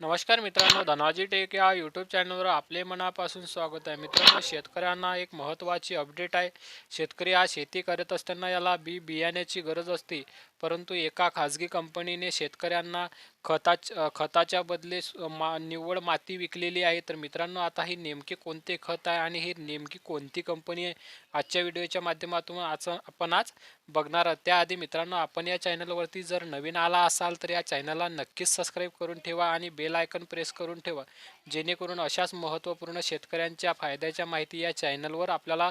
नमस्कार मित्रांनो धनाजी टेक या यूट्यूब चॅनलवर आपले मनापासून स्वागत आहे. मित्रांनो शेतकऱ्यांना एक महत्त्वाची अपडेट आहे. शेतकरी हा शेती करत असताना याला बी बियाण्याची गरज असते. परंतु एका खाजगी कंपनीने शेतकऱ्यांना खताच खताच्या बदले मा निव्वळ माती विकलेली आहे. तर मित्रांनो आता ही नेमके कोणते खत आहे आणि ही नेमकी कोणती कंपनी आहे? आजच्या व्हिडिओच्या माध्यमातून आज आपण आज बघणार आहोत. त्याआधी मित्रांनो आपण या चॅनलवरती जर नवीन आला असाल तर या चॅनलला नक्कीच सबस्क्राईब करून ठेवा आणि बेल आयकन प्रेस करून ठेवा. जेणेकरून अशाच महत्त्वपूर्ण शेतकऱ्यांच्या फायद्याच्या माहिती या चॅनलवर आपल्याला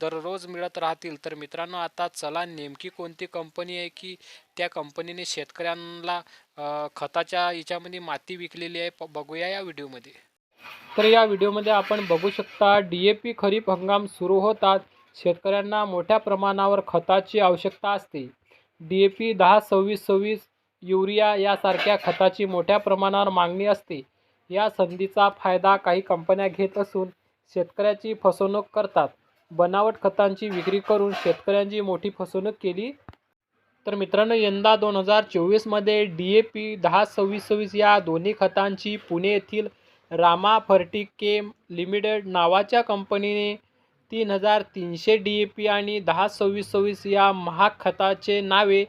दररोज मिळत राहतील. तर मित्रांनो आता चला नेमकी कोणती कंपनी आहे की त्या कंपनीने शेतकऱ्यांना खताच्या याच्यामध्ये माती विकलेली आहे बघूया या व्हिडिओमध्ये. तर या व्हिडिओमध्ये आपण बघू शकता डी ए पी खरीप हंगाम सुरू होतात. शेतकऱ्यांना मोठ्या प्रमाणावर खताची आवश्यकता असते. डी ए पी दहा सव्वीस सव्वीस युरिया यासारख्या खताची मोठ्या प्रमाणावर मागणी असते. या संधीचा फायदा काही कंपन्या घेत असून शेतकऱ्याची फसवणूक करतात. बनावट खतांची विक्री करून शेतकऱ्यांची मोठी फसवणूक केली. तर मित्रांनो यंदा दोन हजार चोवीसमध्ये डी ए पी दहा सव्वीस सव्वीस या दोन्ही खतांची पुणे येथील रामा फर्टिकेम लिमिटेड नावाच्या कंपनीने तीन हजार तीनशे डी ए पी आणि दहा सव्वीस सव्वीस या महाग खताचे नावे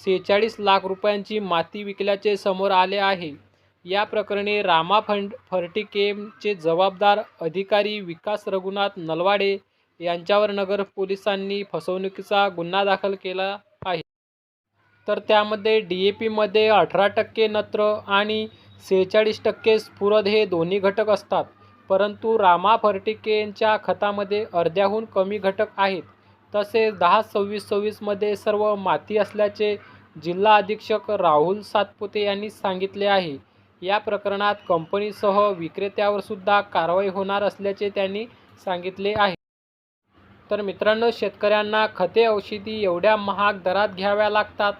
सेहेचाळीस लाख रुपयांची माती विकल्याचे समोर आले आहे. या प्रकरणी रामा फंड फर्टिकेमचे जबाबदार अधिकारी विकास रघुनाथ नलवाडे यांच्यावर नगर पोलिसांनी फसवणुकीचा गुन्हा दाखल केला आहे. तर त्यामध्ये डी ए पीमध्ये अठरा टक्के नत्र आणि सेहेचाळीस टक्के स्फुरद हे दोन्ही घटक असतात. परंतु रामा फर्टिकेनच्या खतामध्ये अर्ध्याहून कमी घटक आहेत. तसेच दहा सव्वीस सव्वीसमध्ये सर्व माती असल्याचे जिल्हा अधीक्षक राहुल सातपुते यांनी सांगितले आहे. या प्रकरणात कंपनीसह विक्रेत्यावर सुद्धा कारवाई होणार असल्याचे त्यांनी सांगितले आहे. तर मित्रांनो शेतकऱ्यांना खते औषधी एवढ्या महाग दरात घ्याव्या लागतात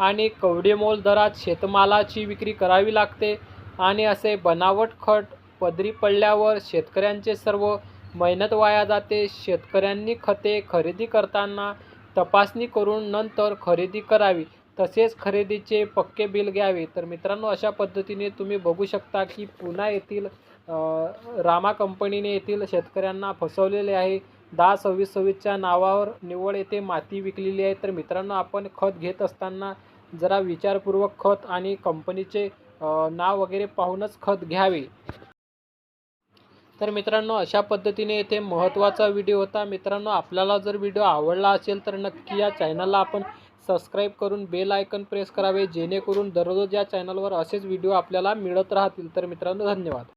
आणि कवडीमोल दरात शेतमालाची विक्री करावी लागते आणि असे बनावट खत पदरी पडल्यावर शेतकऱ्यांचे सर्व मेहनत वाया जाते. शेतकऱ्यांनी खते खरेदी करताना तपासणी करून नंतर खरेदी करावी तसेच खरेदीचे पक्के बिल घ्यावे. तर मित्रांनो अशा पद्धतीने तुम्ही बघू शकता की पुन्हा येथील रामा कंपनीने येथील शेतकऱ्यांना फसवलेले आहे. दहा सव्वीस सव्वीसच्या नावावर निव्वळ येथे माती विकलेली आहे. तर मित्रांनो आपण खत घेत असताना जरा विचारपूर्वक खत आणि कंपनीचे नाव वगैरे पाहूनच खत घ्यावे. तर मित्रांनो अशा पद्धतीने येथे महत्त्वाचा व्हिडिओ होता. मित्रांनो आपल्याला जर व्हिडिओ आवडला असेल तर नक्की या चॅनलला आपण सबस्क्राईब करून बेल आयकन प्रेस करावे जेणेकरून दररोज या चॅनलवर असेच व्हिडिओ आपल्याला मिळत राहतील. तर मित्रांनो धन्यवाद.